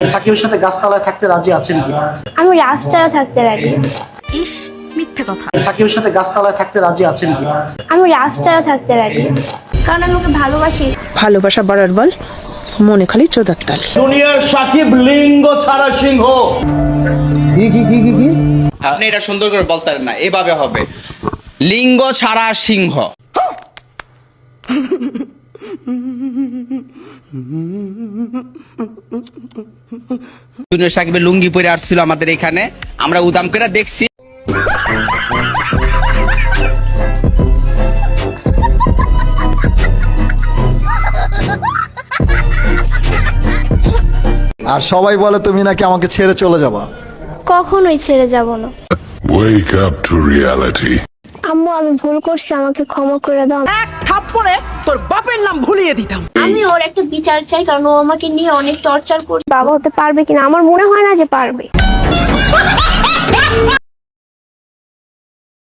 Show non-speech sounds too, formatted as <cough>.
সাকিবের সাথে গাছতলায় থাকতে রাজি আছেন কি? আমি রাস্তায় থাকতে রাজি আছি। ইস মিথ্যে কথা। সাকিবের সাথে গাছতলায় থাকতে রাজি আছেন কি? আমি রাস্তায় থাকতে রাজি আছি। কারণ আমি ওকে ভালোবাসি। ভালোবাসা বাড়ার বল মনে খালি চোদার তাল। দুনিয়ার সাকিব লিঙ্গ ছাড়া সিংহ। আপনি এটা সুন্দর করে বলতে পারেন না এভাবে হবে। লিঙ্গ ছাড়া সিংহ। <laughs> জুনিয়র সাকিবের লুঙ্গি পরে আসছিল আমাদের এখানে। আমরা উদাম করে দেখছি। আর সবাই বলে তুমি নাকি আমাকে ছেড়ে চলে যাবা? কখনোই ছেড়ে যাব না। Wake up to reality. আম্মু আমি ভুল করছি আমাকে ক্ষমা করে দাও। এক থাপ্পড়ে তোর বাপের নাম ভুলিয়ে দিতাম। আমি ওর একটা বিচার চাই কারণ ও আমাকে নিয়ে অনেক টর্চার করছে। বাবা হতে পারবে কিনা? আমার মনে হয় না যে পারবে।